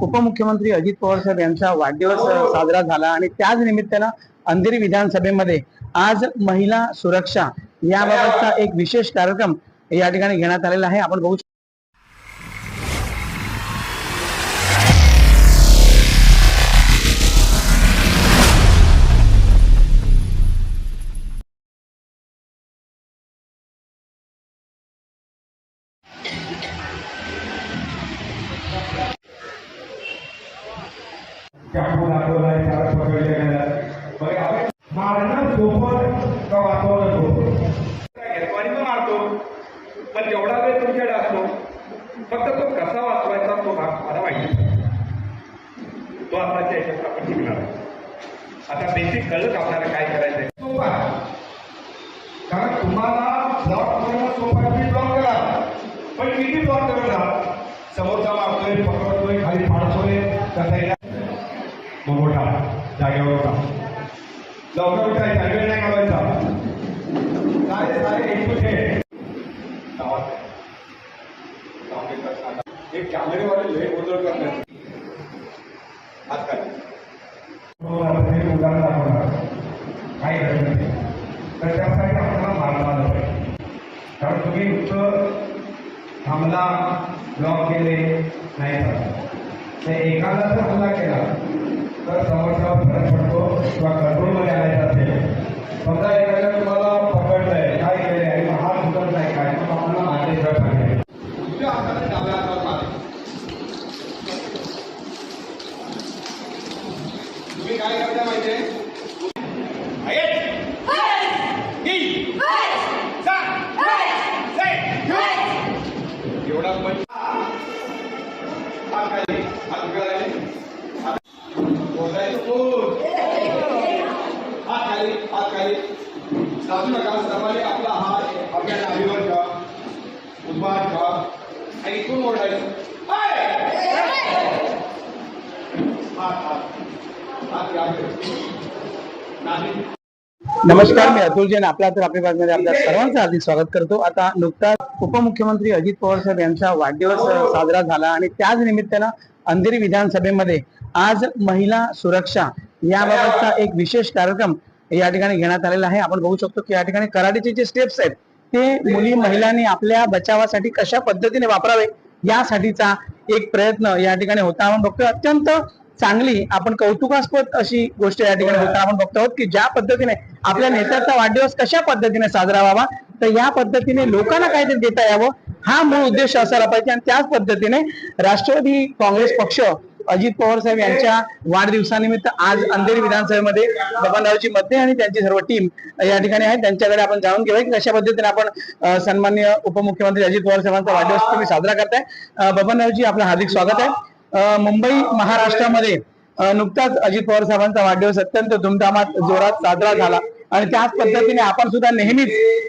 उपमुख्यमंत्री अजित पवार साहेब यांचा वाढदिवस साजरा झाला आणि त्याच निमित्तानं अंधेरी विधानसभेमध्ये आज महिला सुरक्षा याबाबतचा एक विशेष कार्यक्रम या ठिकाणी घेण्यात आलेला आहे. आपण बघू पण जेवढा वेळ तुमच्याकडे असतो फक्त तो कसा वाचवायचा तो भाग मला माहिती तो आताच्या याच्यात आपण शिकणार आता बेसिक कळत आपल्याला काय करायचंय? सोपं कारण तुम्हाला ब्लॉक करणं सोपं आहे, तुम्ही ब्लॉक करा. पण किती ब्लॉक करणार. समोरचा मारतोय पकडतोय खाली फाडतोय कसा मग मोठा जागेवर होता. लवकर उठायचा वेळ नाही घालवायचा सारे सारे एकूण हे गावात आहे. गावात येतात सांगा. हे कॅमेरेवाले लय गोंधळ करतात हात खाली. हो, आता हे उदाहरण दाखवणार. काही गरज नाही तर त्यासाठी आपल्याला मारला आलं पाहिजे कारण तुम्ही नुसतं थांबला ब्लॉक केले नाही चालत. ते एकाला जर हल्ला केला तर समोरच्यावर फरक पडतो किंवा कंट्रोलमध्ये आणायचं असेल समजा एखाद्या तुम्हाला पकडलंय काय केलंय आणि मग हात उतरत नाही काय मग आपल्याला माझे जग सांगेल तुझ्या हाताने डाव्या हातावर मार तुम्ही काय करता माहितीये एवढा पण हात खाली हात उभे राहिले हात- बोलायचं बोल हात खाली हात खाली साधू नका सर्वांनी आपला हात आपल्या नावीवर ठेवा उभा ठेवा इथून ओरडायचं? नमस्कार मी अतुल जैन. आपल्या तर आपल्या बातमीमध्ये आपल्या सर्वांचं हार्दिक स्वागत करतो. आता नुकताच उपमुख्यमंत्री अजित पवार साहेब यांचा वाढदिवस अ, साजरा झाला आणि त्याच निमित्तानं अंधेरी विधानसभेमध्ये आज महिला सुरक्षा याबाबतचा एक विशेष कार्यक्रम या ठिकाणी घेण्यात आलेला आहे. आपण बघू शकतो की या ठिकाणी कराटेचे जे स्टेप्स आहेत ते मुली महिलांनी आपल्या बचावासाठी कशा पद्धतीने वापरावे यासाठीचा एक प्रयत्न या ठिकाणी होता. आपण बघतोय अत्यंत चांगली आपण कौतुकास्पद अशी गोष्ट या ठिकाणी होता. आपण बघतो आहोत की ज्या पद्धतीने आपल्या नेत्याचा वाढदिवस कशा पद्धतीने साजरा व्हावा तर या पद्धतीने लोकांना काहीतरी देता यावं हा मूळ उद्देश असायला पाहिजे. आणि त्याच पद्धतीने राष्ट्रवादी काँग्रेस पक्ष अजित पवार साहेब यांच्या वाढदिवसानिमित्त आज अंधेरी विधानसभेमध्ये बबनरावजी मध्ये आणि त्यांची सर्व टीम या ठिकाणी आहे त्यांच्याकडे आपण जाणून घेऊया की कशा पद्धतीने आपण सन्मान्य उपमुख्यमंत्री अजित पवार साहेबांचा वाढदिवस तुम्ही साजरा करताय. बबनरावजी आपलं हार्दिक स्वागत आहे. मुंबई महाराष्ट्रामध्ये नुकताच अजित पवार साहेबांचा वाढदिवस अत्यंत धुमधामात जोरात साजरा झाला. आणि त्याच पद्धतीने आपण सुद्धा नेहमीच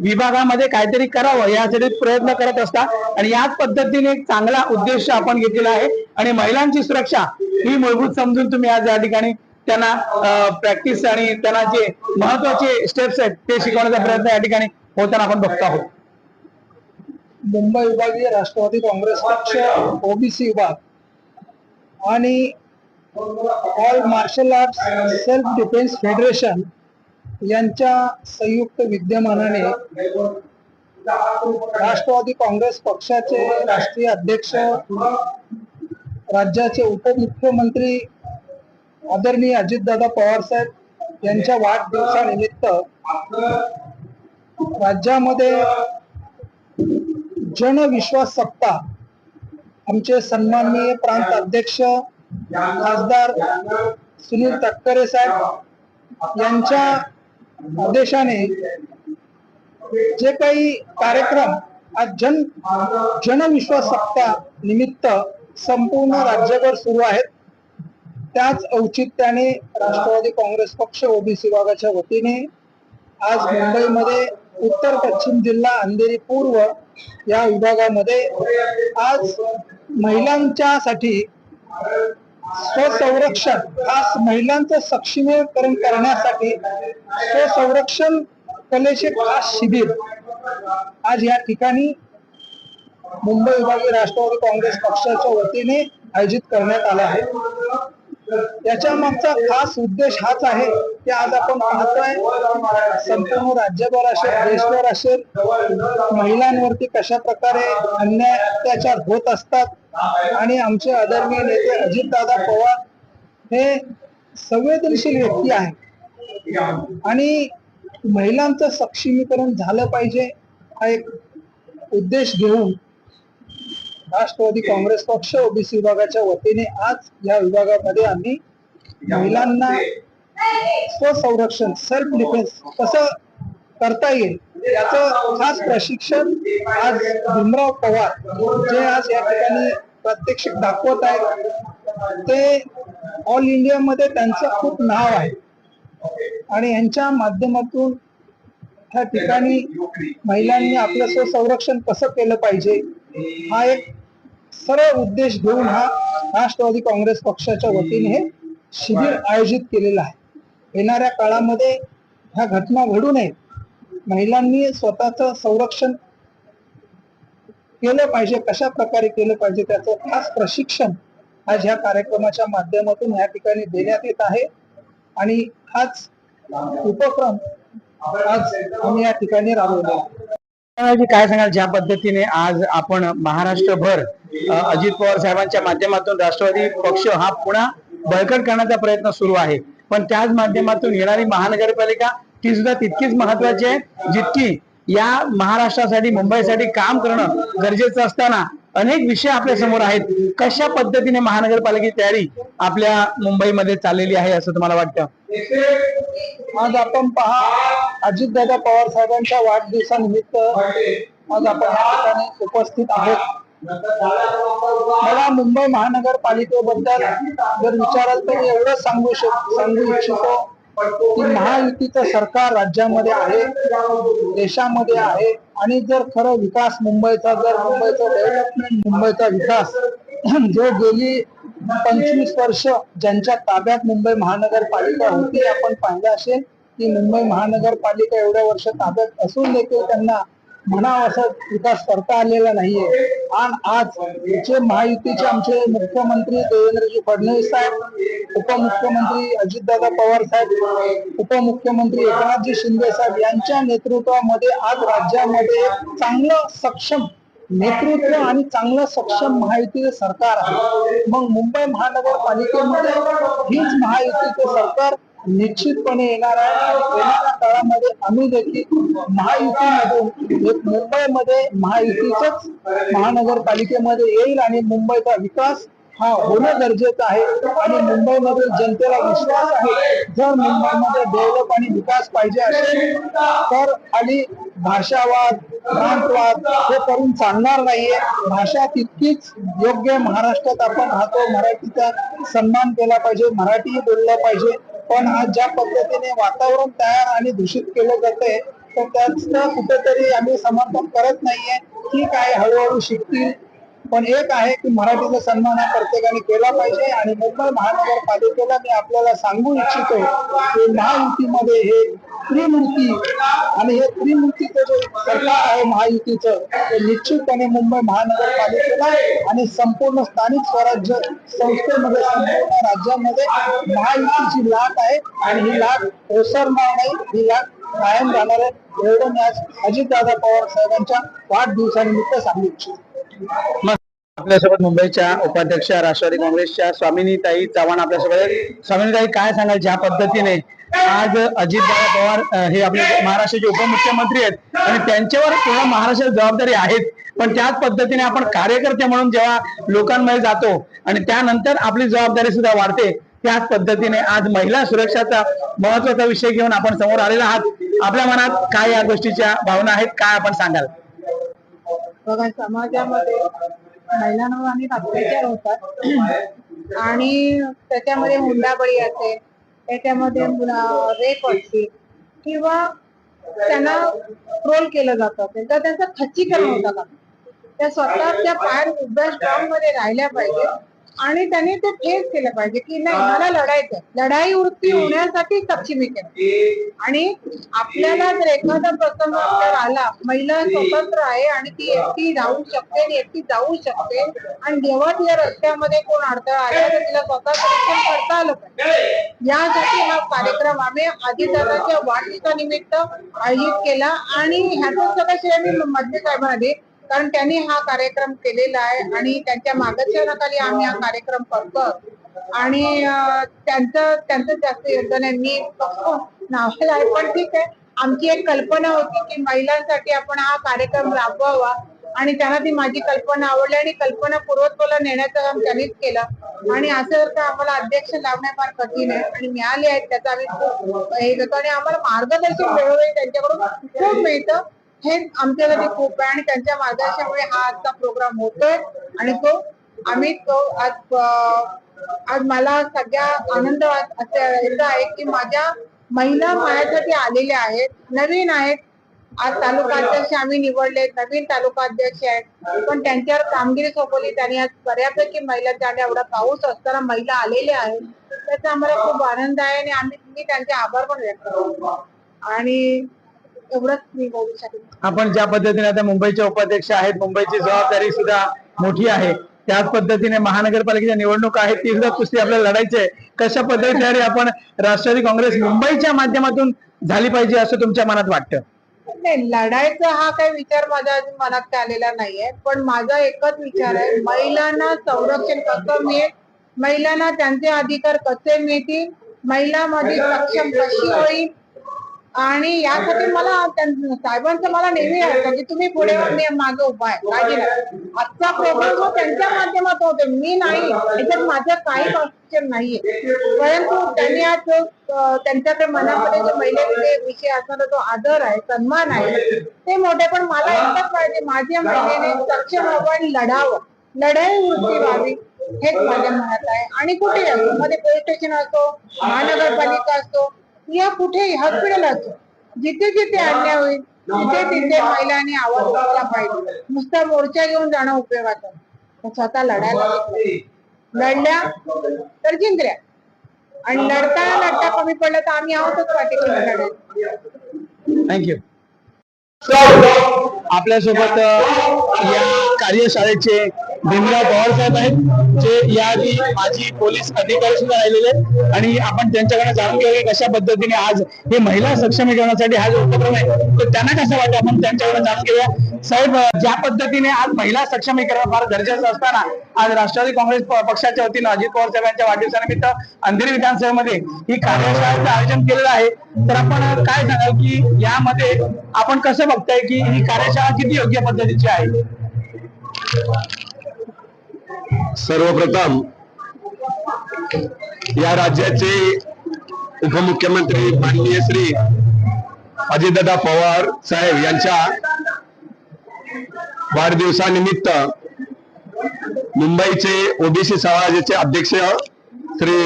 विभागामध्ये काहीतरी करावं यासाठी प्रयत्न करत असता. आणि याच पद्धतीने एक चांगला उद्देश आपण घेतलेला आहे. आणि महिलांची सुरक्षा ही मूलभूत समजून तुम्ही आज या ठिकाणी त्यांना प्रॅक्टिस आणि त्यांना जे महत्त्वाचे स्टेप्स आहेत ते शिकवण्याचा प्रयत्न या ठिकाणी होताना आपण बघतो आहोत. मुंबई विभागीय राष्ट्रवादी काँग्रेस पक्ष ओबीसी विभाग आणि all martial arts self defence federation यांच्या संयुक्त विद्यमानाने राष्ट्रवादी काँग्रेस पक्षाचे राष्ट्रीय अध्यक्ष राज्याचे उपमुख्यमंत्री आदरणीय अजितदादा पवार साहेब यांच्या वाढदिवसानिमित्त राज्यामध्ये जनविश्वास सप्ताह आमचे सन्माननीय प्रांत अध्यक्ष खासदार सुनील तटकरे साहेब यांच्या आदेशाने जे काही कार्यक्रम आज जन जनविश्वास सप्ताह निमित्त संपूर्ण राज्यभर सुरू आहेत त्याच औचित्याने राष्ट्रवादी काँग्रेस पक्ष ओबीसी विभागाच्या वतीने आज मुंबईमध्ये उत्तर पश्चिम जिल्हा अंधेरी पूर्व या विभागामध्ये आज महिलांच्यासाठी स्वसंरक्षण खास महिलांचं सक्षमीकरण करण्यासाठी स्वसंरक्षण कलेचे खास शिबिर आज या ठिकाणी मुंबई विभागीय राष्ट्रवादी काँग्रेस पक्षाच्या वतीने आयोजित करण्यात आला आहे. याच्या मागचा खास उद्देश हाच आहे की आज आपण पाहतोय संपूर्ण राज्यभर असेल देशभर असेल महिलांवरती कशा प्रकारे अन्याय अत्याचार होत असतात. आणि आमचे आदरणीय नेते अजितदादा पवार हे संवेदनशील व्यक्ती आहे आणि महिलांचं सक्षमीकरण झालं पाहिजे हा एक उद्देश घेऊन राष्ट्रवादी काँग्रेस पक्ष ओबीसी विभागाच्या वतीने आज या विभागामध्ये आम्ही महिलांना स्वसंरक्षण सेल्फ डिफेन्स कसं करता येईल याचं खास प्रशिक्षण आज भीमराव पवार जे आज या ठिकाणी प्रात्यक्षिक दाखवत आहेत ते ऑल इंडियामध्ये त्यांचं खूप नाव आहे. आणि यांच्या माध्यमातून ह्या ठिकाणी महिलांनी आपलं स्वसंरक्षण कसं केलं पाहिजे हा एक सरळ उद्देश घेऊन हा राष्ट्रवादी काँग्रेस पक्षाच्या वतीने हे शिबिर आयोजित केलेलं आहे. येणाऱ्या काळामध्ये ह्या घटना घडू नयेत. महिलांनी स्वतःचं संरक्षण केलं पाहिजे कशा प्रकारे केलं पाहिजे त्याचं खास प्रशिक्षण आज ह्या कार्यक्रमाच्या माध्यमातून या ठिकाणी देण्यात येत आहे. आणि हाच उपक्रम आज आम्ही या ठिकाणी राबवला काय सांगाल? ज्या पद्धतीने आज आपण महाराष्ट्रभर अजित पवार साहेबांच्या माध्यमातून राष्ट्रवादी पक्ष हा पुन्हा बळकट करण्याचा प्रयत्न सुरू आहे. पण त्याच माध्यमातून येणारी महानगरपालिका ती सुद्धा तितकीच महत्वाची आहे जितकी या महाराष्ट्रासाठी मुंबईसाठी काम करणं गरजेचं असताना अनेक विषय आपल्यासमोर आहेत. कशा पद्धतीने महानगरपालिकेची तयारी आपल्या मुंबईमध्ये चाललेली आहे असं तुम्हाला वाटतं? आज आपण पहा अजितदादा पवार साहेबांच्या वाढदिवसानिमित्त आज आपण या ठिकाणी उपस्थित आहोत. मला मुंबई महानगरपालिकेबद्दल जर विचाराल तर एवढं सांगू शक सांगू इच्छितो की महायुतीचं सरकार राज्यामध्ये आहे देशामध्ये आहे. आणि जर खरं विकास मुंबईचा जर मुंबईचा डेव्हलपमेंट मुंबईचा विकास जो गेली पंचवीस वर्ष ज्यांच्या ताब्यात मुंबई महानगरपालिका होती आपण पाहिलं असेल की मुंबई महानगरपालिका एवढ्या वर्ष ताब्यात असून देखील त्यांना म्हणावं असं विकास करता आलेला नाहीये. आणि आज जे महायुतीचे आमचे मुख्यमंत्री देवेंद्रजी फडणवीस साहेब उपमुख्यमंत्री अजितदादा पवार साहेब उपमुख्यमंत्री एकनाथजी शिंदे साहेब यांच्या नेतृत्वामध्ये आज राज्यामध्ये चांगलं सक्षम नेतृत्व आणि चांगलं सक्षम महायुतीचं सरकार आहे. मग मुंबई महानगरपालिकेमध्ये हीच महायुतीचं सरकार निश्चितपणे येणार आहे. येणाऱ्या काळामध्ये आम्ही देखील महायुतीमधून एक मुंबईमध्ये महायुतीच महानगरपालिकेमध्ये येईल आणि मुंबईचा विकास हा होणं गरजेचं आहे. आणि मुंबईमध्ये जनतेला विश्वास आहे जर मुंबईमध्ये डेव्हलप आणि विकास पाहिजे असेल तर आणि भाषावाद प्रांतवाद हे करून चालणार नाहीये. भाषा तितकीच योग्य महाराष्ट्रात आपण राहतो. मराठीचा सन्मान केला पाहिजे मराठी बोललं पाहिजे. पण आज ज्या पद्धतीने वातावरण तयार आणि दूषित केलं जाते तर त्याचं कुठेतरी आम्ही समर्थन करत नाहीये. ठीक आहे हळूहळू शिकतील पण एक आहे की मराठीचा सन्मान हा प्रत्येकाने केला पाहिजे आणि मुंबई महानगरपालिकेला मी आपल्याला सांगू इच्छितो की महायुतीमध्ये हे त्रिमूर्ती आणि हे त्रिमूर्तीचं जे सरकार आहे महायुतीचं ते निश्चितपणे मुंबई महानगरपालिकेला आणि संपूर्ण स्थानिक स्वराज्य संस्थेमध्ये संपूर्ण राज्यामध्ये महायुतीची लाट आहे आणि ही लाट ओसरणार नाही ही लाट कायम राहणार आहे. एवढं मी आज अजितदादा पवार साहेबांच्या वाढदिवसानिमित्त सांगू इच्छितो. आपल्यासोबत मुंबईच्या उपाध्यक्ष राष्ट्रवादी काँग्रेसच्या स्वामिनीताई चव्हाण आपल्यासोबत स्वामिनीताई काय सांगाल? ज्या पद्धतीने आज अजितदादा पवार हे आपले महाराष्ट्राचे उपमुख्यमंत्री आहेत आणि त्यांच्यावर पूर्ण महाराष्ट्राची जबाबदारी आहेत पण त्याच पद्धतीने आपण कार्यकर्ते म्हणून जेव्हा लोकांमध्ये जातो आणि त्यानंतर आपली जबाबदारी सुद्धा वाढते त्याच पद्धतीने आज महिला सुरक्षाचा महत्त्वाचा विषय घेऊन आपण समोर आलेला आहात. आपल्या मनात काय या गोष्टीच्या भावना आहेत? काय आपण सांगाल? बघा समाजामध्ये महिलांवर अनेक अत्याचार होतात. आणि त्याच्यामध्ये हुंडाबळी असेल त्याच्यामध्ये रेप असतील किंवा त्यांना ट्रोल केलं जातं. तर त्यांचं खच्चीकरण होतं का? त्या स्वतःच्या पायावर उभ्या स्ट्रॉंगमध्ये राहिल्या पाहिजे आणि त्यांनी ते फेस केलं पाहिजे की नाही मला लढायचं लढाई वृत्ती होण्यासाठी सक्षमी केलं आणि आपल्याला जर एखादा प्रसंग जर आला महिला स्वतंत्र आहे आणि ती एकटी राहू शकते आणि एकटी जाऊ शकते आणि जेव्हा तिला रस्त्यामध्ये कोण अडथळा आला तर तिला स्वतःच रक्षण करता आलं पाहिजे. यासाठी हा कार्यक्रम आम्ही अजितदादाच्या वाढदिवसानिमित्त आयोजित केला. आणि ह्याचं सगळं श्रेय मी मधले साहेबांना. कारण त्यांनी हा कार्यक्रम केलेला आहे आणि त्यांच्या मार्गदर्शनाखाली आम्ही हा कार्यक्रम करतो आणि त्यांचं त्यांचं जास्त योगदान आहे. मी फक्त नावाला आहे पण ठीक आहे. आमची एक कल्पना होती की महिलांसाठी आपण हा कार्यक्रम राबवावा. आणि त्यांना ती माझी कल्पना आवडली आणि कल्पना पूर्वत्वाला नेण्याचं काम त्यांनीच केलं. आणि असं जर का आम्हाला अध्यक्ष लावणे फार कठीण आहे आणि मिळाले आहेत त्याचा आम्ही खूप हे करतो. आणि आम्हाला मार्गदर्शन वेळोवेळी त्यांच्याकडून खूप मिळतं. हे आमच्यासाठी खूप आहे आणि त्यांच्या मार्गदर्शनामुळे हा आजचा प्रोग्राम होतोय. आणि तो आम्ही तो आज आज मला सगळ्या आनंद याचा आहे की माझ्या महिला माझ्यासाठी आलेल्या आहेत नवीन आहेत. आज तालुका अध्यक्ष आम्ही निवडले नवीन तालुका अध्यक्ष आहेत. पण त्यांच्यावर कामगिरी सोपवली. त्यांनी आज बऱ्यापैकी महिलांच्या आणि एवढा पाऊस असताना महिला आलेल्या आहेत. त्याचा आम्हाला खूप आनंद आहे आणि आम्ही मी त्यांचे आभार पण व्यक्त करतो. आणि एवढंच मी बोलू शकते आपण ज्या पद्धतीने आता मुंबईचे उपाध्यक्ष आहेत मुंबईची जबाबदारी सुद्धा मोठी आहे. त्याच पद्धतीने महानगरपालिकेच्या निवडणूक आहेत ती सुद्धा कुस्ती आपल्याला लढायची आहे. कशा पद्धतीने आपण राष्ट्रवादी काँग्रेस मुंबईच्या माध्यमातून झाली पाहिजे असं तुमच्या मनात वाटतं? नाही लढायचा हा काही विचार माझ्या मनात आलेला नाहीये. पण माझा एकच विचार आहे महिलांना संरक्षण कसं मिळेल? महिलांना त्यांचे अधिकार कसे मिळतील? महिलांमध्ये सक्षम कशी होईल? आणि यासाठी मला साहेबांचं मला नेहमी वाटतं की तुम्ही पुढे वा, मी मागे उभा आहे. आजचा प्रोग्राम हा त्यांच्या माध्यमातून होते मी नाही. याच्यात माझं काही ऑप्शन नाहीये. परंतु त्यांनी आज त्यांच्याकडे मनामध्ये जो महिलेकडे विषय असणारा जो आदर आहे सन्मान आहे ते मोठे पण मला एकच पाहिजे माझ्या महिलेने सक्षम व्हावं आणि लढावं. लढाई वृत्ती व्हावी हेच माझ्या मनात आहे. आणि कुठे असो मध्ये पोलीस स्टेशन असो महानगरपालिका असो या कुठेही हॉस्पिटल असो जिथे जिथे अन्याय होईल तिथे तिथे महिलांनी आवाज उठवला पाहिजे. नुसता मोर्चा घेऊन जाणं उपयोगाचं. स्वतः लढायला. लढल्या तर जिंकल्या. आणि लढता लढता कमी पडलं तर आम्ही आहोतच पाठीशी लढायला. थँक्यू आपल्यासोबत या कार्यशाळेचे भीमराव पवार साहेब आहेत जे याआधी माजी पोलीस अधिकारी सुद्धा राहिलेले आणि आपण त्यांच्याकडे जाणून घेऊया की कशा पद्धतीने आज हे महिला सक्षमीकरणासाठी हा जो उपक्रम आहे तो त्यांना कसं वाटतं? आपण त्यांच्याकडे जाणून घेऊया. साहेब ज्या पद्धतीने आज महिला सक्षमीकरण फार गरजेचं असताना आज राष्ट्रवादी काँग्रेस पक्षाच्या वतीनं अजित पवार साहेबांच्या वाढदिवसानिमित्त अंधेरी विधानसभेमध्ये ही कार्यशाळेचं आयोजन केलेलं आहे. तर आपण काय सांगाल की यामध्ये आपण कसं बघताय की ही कार्यशाळा किती योग्य पद्धतीची आहे? सर्वप्रथम या राज्याचे उपमुख्यमंत्री माननीय श्री अजितदादा पवार साहेब यांच्या वाढदिवसानिमित्त मुंबईचे ओबीसी समाजाचे अध्यक्ष श्री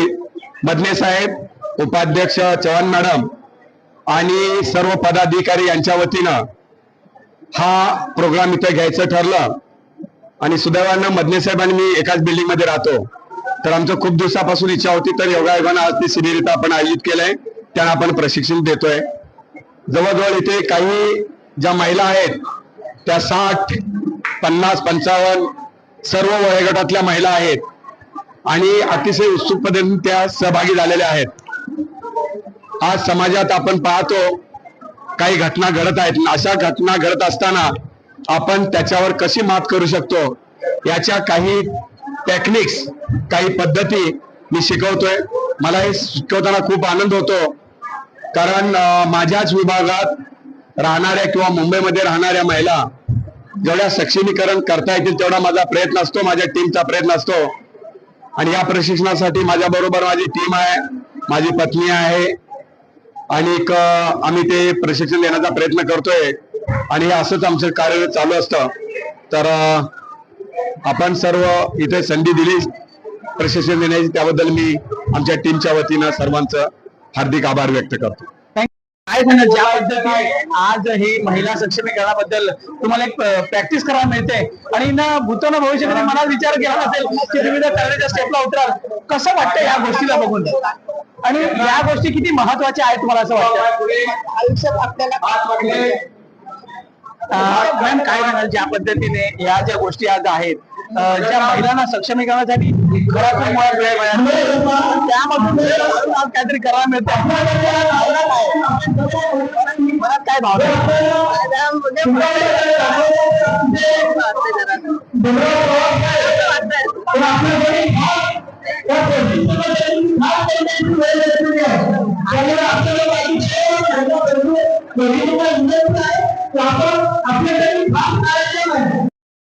मदने साहेब उपाध्यक्ष चव्हाण मॅडम आणि सर्व पदाधिकारी यांच्या वतीनं हा प्रोग्राम इथे घ्यायचं ठरलं. आणि सुदैवानं मधने साहेब आणि मी एकाच बिल्डिंगमध्ये राहतो. तर आमचं खूप दिवसापासून इच्छा होती तर योगायोगानं आज ती शिबिर इथं आपण आयोजित केलंय त्यांना आपण प्रशिक्षण देतोय. जवळजवळ इथे काही ज्या महिला आहेत त्या साठ पन्नास पंचावन्न सर्व वयोगटातल्या महिला आहेत आणि अतिशय उत्सुक पद्धतीने त्या सहभागी झालेल्या आहेत. आज समाजात आपण पाहतो काही घटना घडत आहेत. अशा घटना घडत असताना आपण त्याच्यावर कशी मात करू शकतो? याच्या काही टेक्निक्स काही पद्धती मी शिकवतोय. मला हे शिकवताना खूप आनंद होतो. कारण माझ्याच विभागात राहणाऱ्या किंवा मुंबईमध्ये राहणाऱ्या महिला जेवढ्या सक्षमीकरण करता येतील तेवढा माझा प्रयत्न असतो माझ्या टीमचा प्रयत्न असतो. आणि या प्रशिक्षणासाठी माझ्या बरोबर माझी टीम आहे माझी पत्नी आहे. आणि आम्ही ते प्रशिक्षण देण्याचा प्रयत्न करतोय. आणि हे असंच आमचं कार्य चालू असतं. तर आपण सर्व इथे संधी दिली. प्रशिक्षण देण्याची. त्याबद्दल मी आमच्या टीमच्या वतीनं सर्वांचं हार्दिक आभार व्यक्त करतो. काय सांगाल ज्या पद्धतीने आज ही महिला सक्षमीकरणाबद्दल तुम्हाला एक प्रॅक्टिस करायला मिळते. आणि ना भूताना भविष्यामध्ये मनात विचार केला नसेल की तुम्ही त्या करण्याच्या स्टेपला उतराल कसं वाटतं या गोष्टीला बघून? आणि या गोष्टी किती महत्त्वाच्या आहेत तुम्हाला असं वाटतं? आयुष्यात आपल्याला मॅम काय सांगाल ज्या पद्धतीने या ज्या गोष्टी आज आहेत? ज्या महिलांना सक्षमीकरणासाठी घरातून मुळात वेळ मिळाला. त्यामधून आज काहीतरी करायला मिळतं. मनात काय भावना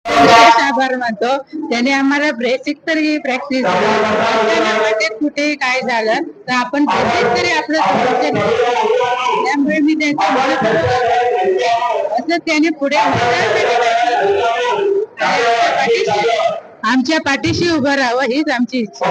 विशेष आभार मानतो त्याने आम्हाला बेसिक तरी प्रॅक्टिस कुठेही काय झालं तर आपण बेसिक तरी आपलं. त्यामुळे मी त्यांचा. असं त्याने पुढे आमच्या पाठीशी उभं राहावं हीच आमची इच्छा